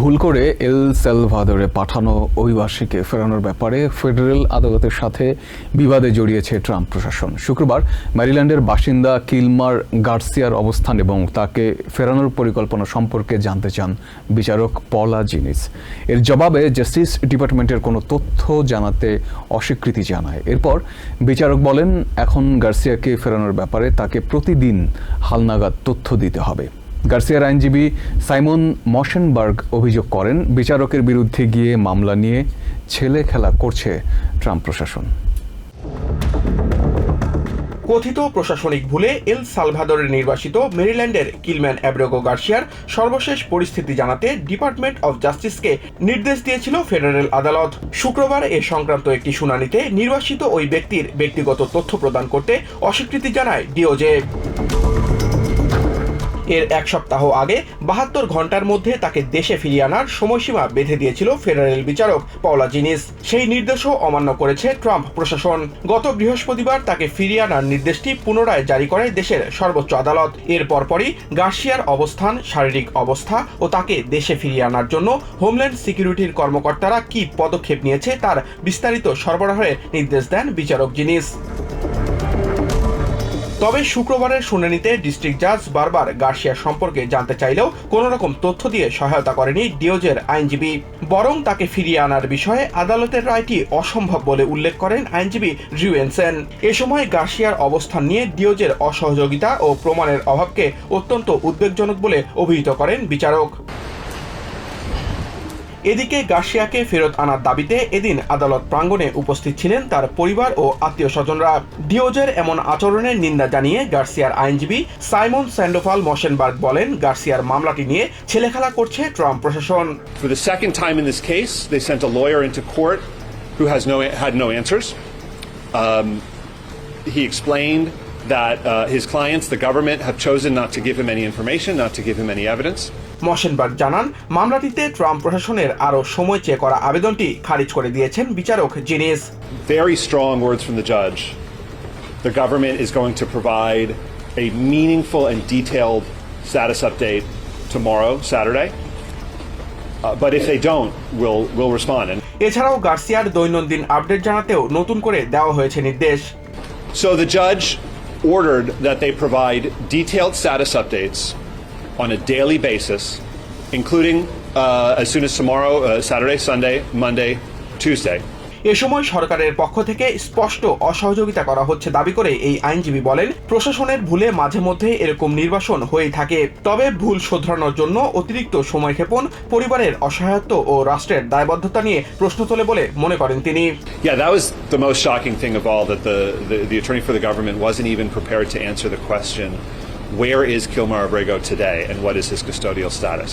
ভুল করে এল সেলভাদরে পাঠানো অভিবাসীকে ফেরানোর ব্যাপারে ফেডারেল আদালতের সাথে বিবাদে জড়িয়েছে ট্রাম্প প্রশাসন। শুক্রবার ম্যারিল্যান্ডের বাসিন্দা কিলমার গার্সিয়ার অবস্থান এবং তাকে ফেরানোর পরিকল্পনা সম্পর্কে জানতে চান বিচারক পলা জিনিস। এর জবাবে জাস্টিস ডিপার্টমেন্টের কোনো তথ্য জানাতে অস্বীকৃতি জানায়। এরপর বিচারক বলেন, এখন গার্সিয়াকে ফেরানোর ব্যাপারে তাকে প্রতিদিন হালনাগাদ তথ্য দিতে হবে। গার্সিয়ার আইনজীবী সাইমন মশেনবার্গ অভিযোগ করেন, বিচারকের বিরুদ্ধে গিয়ে মামলা নিয়ে ছেলে খেলা করছে ট্রাম্প প্রশাসন। কথিত প্রশাসনিক ভুলে এল সালভাদরের নির্বাসিত মেরিল্যান্ডের কিলম্যান অ্যাব্রেগো গার্সিয়ার সর্বশেষ পরিস্থিতি জানাতে ডিপার্টমেন্ট অব জাস্টিসকে নির্দেশ দিয়েছিল ফেডারেল আদালত। শুক্রবার এ সংক্রান্ত একটি শুনানিতে নির্বাসিত ওই ব্যক্তির ব্যক্তিগত তথ্য প্রদান করতে অস্বীকৃতি জানায় ডিওজে। এর এক সপ্তাহ আগে বাহাত্তর ঘণ্টার মধ্যে তাকে দেশে ফিরিয়ে আনার সময়সীমা বেঁধে দিয়েছিল ফেডারেল বিচারক পাওলা জিনিস। সেই নির্দেশও অমান্য করেছে ট্রাম্প প্রশাসন। গত বৃহস্পতিবার তাকে ফিরিয়ে আনার নির্দেশটি পুনরায় জারি করে দেশের সর্বোচ্চ আদালত। এর পরপরই গার্সিয়ার অবস্থান, শারীরিক অবস্থা ও তাকে দেশে ফিরিয়ে আনার জন্য হোমল্যান্ড সিকিউরিটির কর্মকর্তারা কি পদক্ষেপ নিয়েছে তার বিস্তারিত সরবরাহের নির্দেশ দেন বিচারক জিনিস। তবে শুক্রবারের শুনানিতে ডিস্ট্রিক্ট জাজ বারবার গার্সিয়া সম্পর্কে জানতে চাইলেও কোনো রকম তথ্য দিয়ে সহায়তা করেনি ডিওজের আইনজীবী। বরং তাকে ফিরিয়ে আনার বিষয়ে আদালতের রায়টি অসম্ভব বলে উল্লেখ করেন আইনজীবী রিউয়েনসেন এ সময় গার্সিয়ার অবস্থান নিয়ে ডিওজের অসহযোগিতা ও প্রমাণের অভাবকে অত্যন্ত উদ্বেগজনক বলে অভিহিত করেন বিচারক। এদিকে গার্সিয়াকে ফেরত আনার দাবিতে এদিন আদালত প্রাঙ্গণে উপস্থিত ছিলেন তার পরিবার ও আত্মীয় স্বজনরা ডিওজের এমন আচরণের নিন্দা জানিয়ে গার্সিয়ার আইনজীবী সাইমন স্যান্ডোফাল মশেনবার্গ বলেন গার্সিয়ার মামলাটি নিয়ে ছেলেখেলা করছে ট্রাম্প প্রশাসন For the second time in this case, they sent a lawyer into court who has no, had no answers. Um, he explained that uh, his clients, the government, have chosen not to give him any information, not to give him any evidence. মশেনবার্গ জানান মামলাটিতে Trump প্রশাসনের আরও সময় চেয়ে করা আবেদনটি খারিজ করে দিয়েছেন বিচারক জিনিস Very strong words from the judge. The government is going to provide a meaningful and detailed status update tomorrow, Saturday. Uh, but if they don't, we'll, we'll respond. And এছাড়াও গার্সিয়ার দৈনন্দিন আপডেট জানাতেও নতুন করে দেওয়া হয়েছে নির্দেশ So the judge ordered that they provide detailed status updates on a daily basis, including uh, as soon as tomorrow, uh, Saturday, Sunday, Monday, Tuesday. এ সময় সরকারের পক্ষ থেকে স্পষ্ট অসহযোগিতা করা হচ্ছে দাবি করে এই আইনজীবী বলেন প্রশাসনের ভুলে মাঝে মধ্যে এরকম নির্বাসন হয়ে থাকে তবে ভুল শোধরানোর জন্য অতিরিক্ত সময়ক্ষেপণ পরিবারের অসহায়ত্ব ও রাষ্ট্রের দায়বদ্ধতা নিয়ে প্রশ্ন তোলে বলে মনে করেন তিনি Yeah, that was the most shocking thing of all that the, the, the attorney for the government wasn't even prepared to answer the question where is Kilmar Abrego today and what is his custodial status?